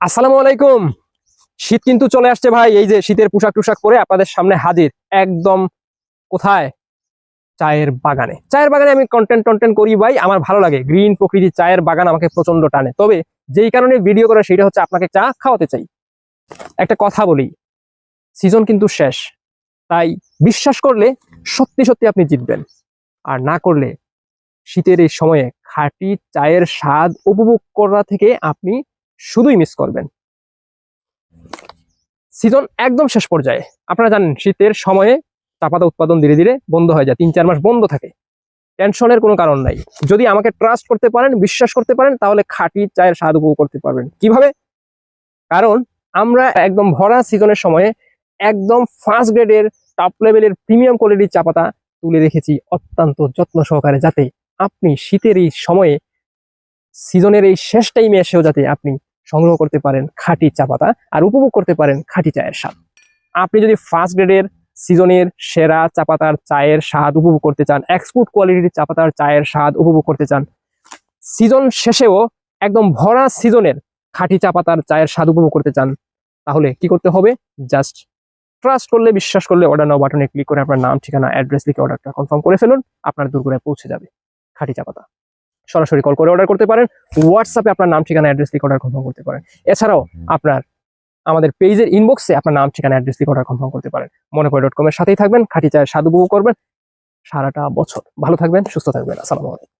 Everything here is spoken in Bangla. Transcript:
আসসালামু আলাইকুম। শীত কিন্তু চলে আসছে ভাই। এই যে শীতের পোশাক টুশাক পরে আপনাদের সামনে হাজির একদম কোথায়? চায়ের বাগানে। চায়ের বাগানে আমি কন্টেন্ট টন্টেন্ট করি ভাই। আমার ভালো লাগে। গ্রিন প্রকৃতির চায়ের বাগান আমাকে প্রচণ্ড টানে। তবে যেই কারণে ভিডিও করা সেটা হচ্ছে আপনাকে চা খাওয়াতে চাই। একটা কথা বলি সিজন কিন্তু শেষ। তাই বিশ্বাস করলে সত্যি সত্যি আপনি জিতবেন। আর না করলে শীতের এই সময়ে খাঁটি চায়ের স্বাদ উপভোগ করা থেকে আপনি শুধুই মিস করবেন। সিজন একদম শেষ পর্যায়ে। আপনারা জানেন, শীতের সময়ে চাপাতা উৎপাদন ধীরে ধীরে বন্ধ হয়ে যায়, তিন চার মাস বন্ধ থাকে। টেনশনের কোনো কারণ নাই। যদি আমাকে ট্রাস্ট করতে পারেন, বিশ্বাস করতে পারেন, তাহলে খাঁটি চায়ের স্বাদ উপভোগ করতে পারবেন। কীভাবে? কারণ আমরা একদম ভরা সিজনের সময়ে একদম ফার্স্ট গ্রেডের টপ লেভেলের প্রিমিয়াম কোয়ালিটির চাপাতা তুলে রেখেছি অত্যন্ত যত্ন সহকারে, যাতে আপনি শীতের এই সময়ে সিজনের এই শেষ টাইমে এসেও যাতে আপনি সংগ্রহ করতে পারেন খাঁটি চা পাতা আর উপভোগ করতে পারেন খাঁটি চায়ের স্বাদ। আপনি যদি ফার্স্ট গ্রেডের সিজনের সেরা চা পাতার চায়ের স্বাদ উপভোগ করতে চান এক্সপোর্ট কোয়ালিটির চা পাতার চায়ের স্বাদ উপভোগ করতে চান সিজন শেষেও একদম ভরা সিজনের খাঁটি চা পাতার চায়ের স্বাদ উপভোগ করতে চান, তাহলে কি করতে হবে? জাস্ট ট্রাস্ট করলে, বিশ্বাস করলে অর্ডার নাও বাটনে ক্লিক করে আপনার নাম, ঠিকানা অ্যাড্রেস লিখে অর্ডারটা কনফার্ম করে ফেলুন, আপনার দূরগোড়ায় পৌঁছে যাবে খাঁটি চা পাতা। সরাসরি কল করে অর্ডার করতে পারেন। হোয়াটসঅ্যাপে আপনার নাম, ঠিকানা অ্যাড্রেস লিখে অর্ডার কনফার্ম করতে পারেন। এছাড়াও আপনার, আমাদের পেজের ইনবক্সে আপনার নাম, ঠিকানা অ্যাড্রেস লিখে অর্ডার কনফার্ম করতে পারেন। মনে করে ডট কমের সাথেই থাকবেন, খাঁটি চায়ের স্বাদ উপভোগ করবেন। সারাটা বছর ভালো থাকবেন, সুস্থ থাকবেন। আসসালামু আলাইকুম।